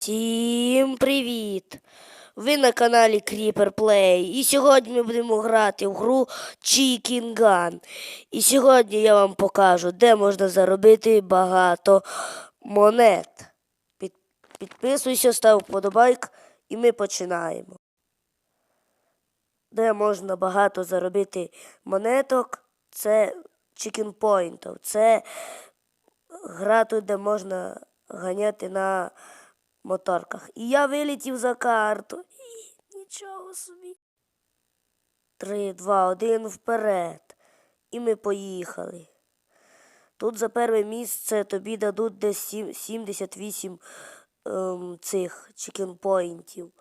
Всім привіт! Ви на каналі Creeper Play. І сьогодні ми будемо грати в гру Chicken Gun. І сьогодні я вам покажу, де можна заробити багато монет. Під, підписуйся, став вподобайк, і ми починаємо. Де можна багато заробити монеток, це Chicken Point. Це гра тут, де можна ганяти на моторках. І я вилетів за карту. І нічого собі. Три, два, один вперед. І ми поїхали. Тут за перше місце тобі дадуть десь 78 ем, цих чекінпоінтів.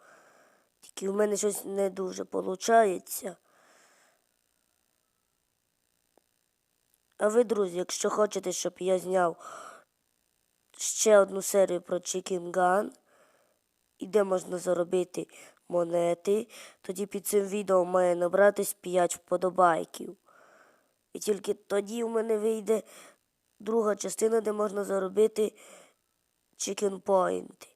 Тільки в мене щось не дуже виходить. А ви, друзі, якщо хочете, щоб я зняв ще одну серію про Chicken Gun, і де можна заробити монети, тоді під цим відео має набратись 5 вподобайків. І тільки тоді в мене вийде друга частина, де можна заробити Chicken Point.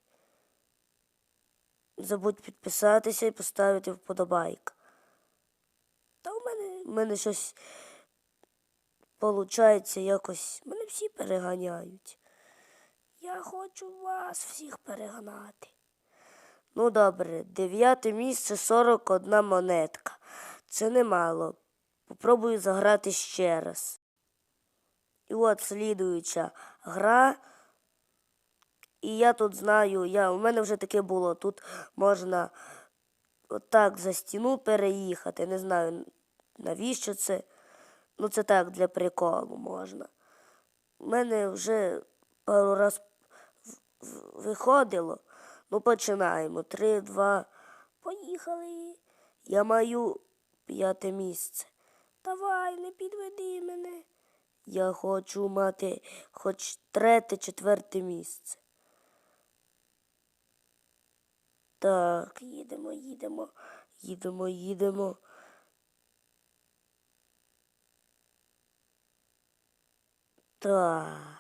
Забудь підписатися і поставити вподобайк. Та в мене, в мене щось получається якось. Мене всі переганяють. Я хочу вас всіх перегнати. Ну добре, дев'яте місце 41 монетка. Це немало. Попробую заграти ще раз. І от слідуюча гра. І я тут знаю, я, у мене вже таке було. Тут можна отак за стіну переїхати. Не знаю, навіщо це. Ну, це так для приколу можна. У мене вже пару раз виходило. Ну, починаємо. Три, два. Поїхали. Я маю п'яте місце. Давай, не підведи мене. Я хочу мати хоч третє, четверте місце. Так, їдемо, їдемо, їдемо, їдемо. Так.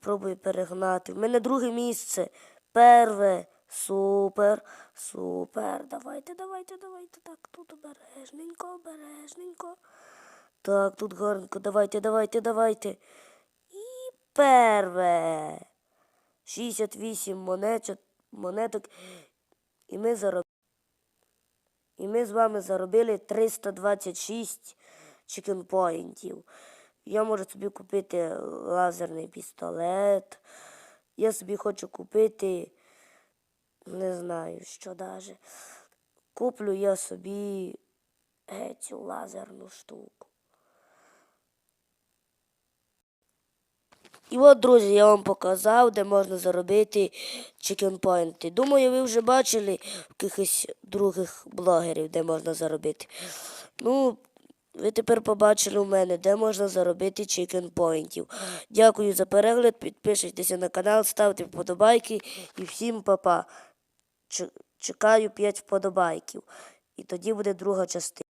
Попробую перегнати. В мене друге місце. Перве. Супер. Супер. Давайте, давайте, давайте. Так, тут обережненько, обережненько. Так, тут гарненько. Давайте, давайте, давайте. І перве. 68 монеток, монеток. І ми заробили. І ми з вами заробили 326 чекінпоінтів. Я можу собі купити лазерний пістолет. Я собі хочу купити, не знаю, що даже. Куплю я собі цю лазерну штуку. І от, друзі, я вам показав, де можна заробити чекінпоінти. Думаю, ви вже бачили в якихось других блогерів, де можна заробити. Ну, ви тепер побачили у мене, де можна заробити чекінпоінтів. Дякую за перегляд, Підпишіться на канал, ставте вподобайки і всім па-па. Чекаю 5 вподобайків. І тоді буде друга частина.